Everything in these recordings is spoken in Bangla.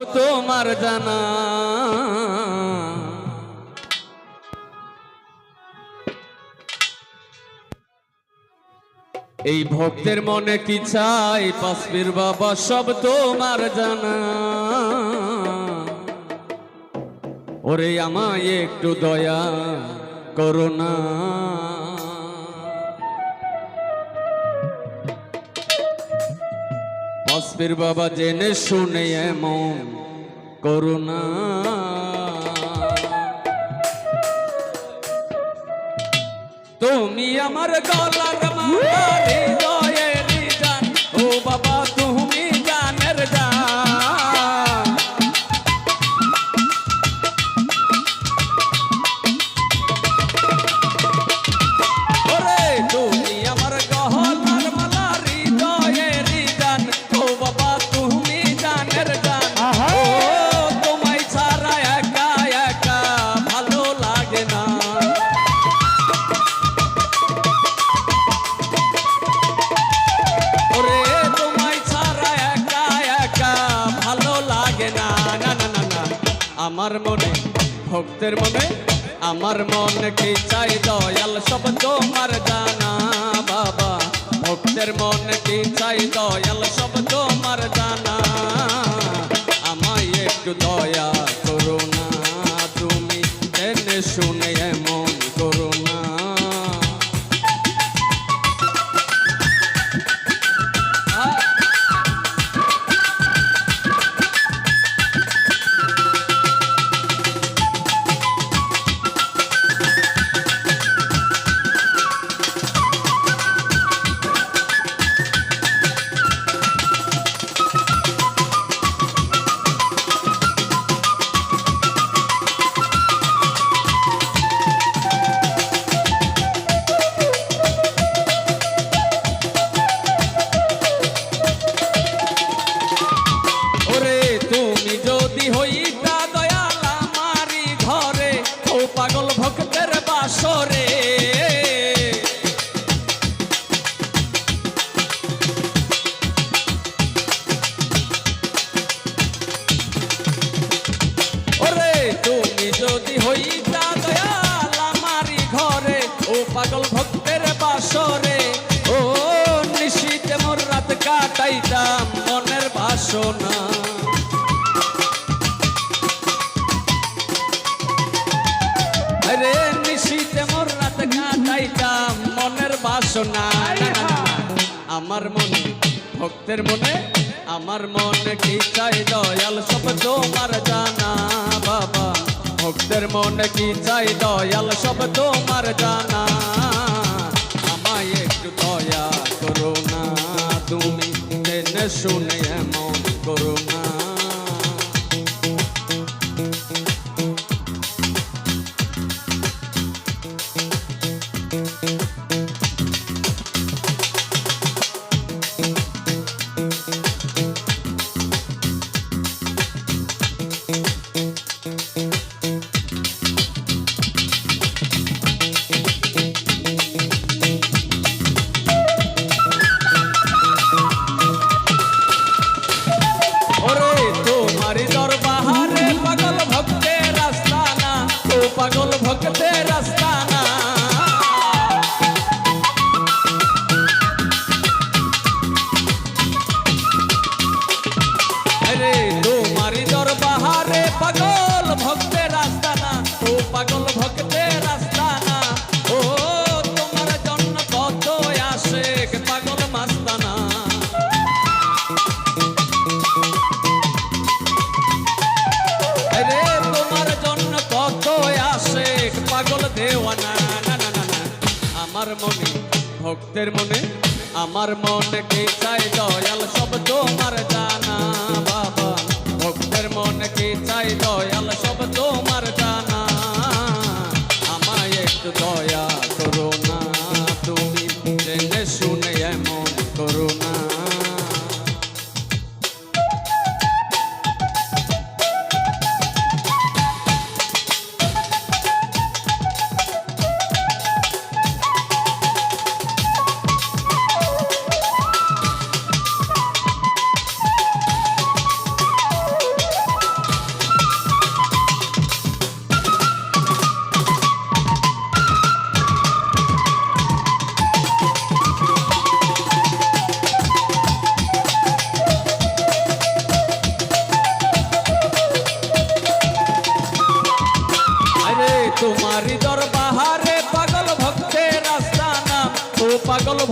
তোমার জানা। এই ভক্তের মনে কি চাই? পাশবির বাবা সব তোমার জানা। ওরে আমায় একটু দয়া করোনা পাশবির বাবা জেনে শুনে এমন করুণা। তুমি আমার গলার আমার মনে, ভক্তের মনে, আমার মনে কি চাই দয়াল সব তোমার জানা বাবা? ভক্তের মনে কি চাই দয়াল সব তোমার জানা? আমায় একটু দয়া কাটাইতাম মনের বাসনা। আরে নিশীতে মোর রাত কাটাইতাম মনের বাসনা। আমার মনে ভক্তের মনে আমার মনে কি চাই দয়াল সব তোমার জানা বাবা। ভক্তের মনে কি চাই দয়াল সব তোমার জানা। আমায় একটু দয়া করো না। তুমি জেনে শুনে এমন করো না। দেওয়ানা না না না না আমার মনে, ভক্তের মনে আমার মনে কে চাই দয়াল, সব তোমার জানা, বাবা। ভক্তের মনে কে চাই দয়াল, সব তোমার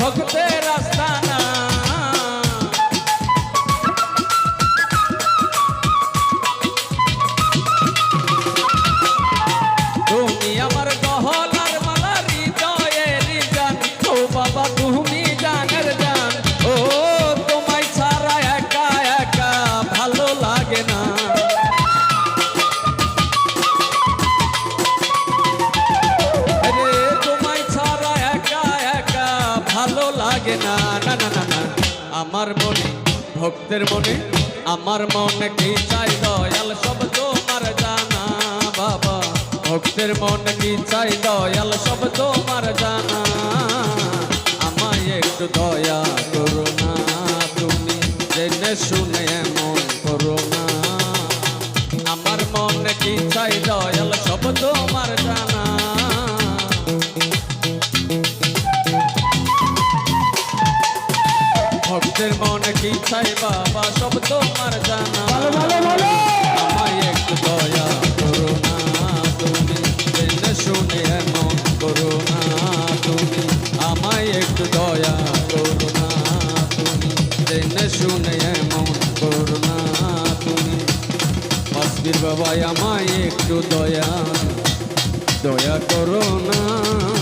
ভক্তের লাগে না না না না না। আমার মনে, ভক্তের মনে, আমার মনে কি চাই দয়াল সব তোমার জানা, বাবা। ভক্তের মনে কি চাই দয়াল সব তোমার জানা। আমায় একটু দয়া করো না, তুমি জেনে শুনে মন করো না। আমার মনে কি চাই দয়াল ভক্তের মনে কি চাই বাবা? সব তোমার জানা। আমায় একটু দয়া করো না তুমি। জেনে শুনে এমন করো না তুমি। আমায় একটু দয়া করো না তুমি। জেনে শুনে এমন করো না তুমি। বাসবীর বাবা আমায় একটু দয়া। দয়া করো না।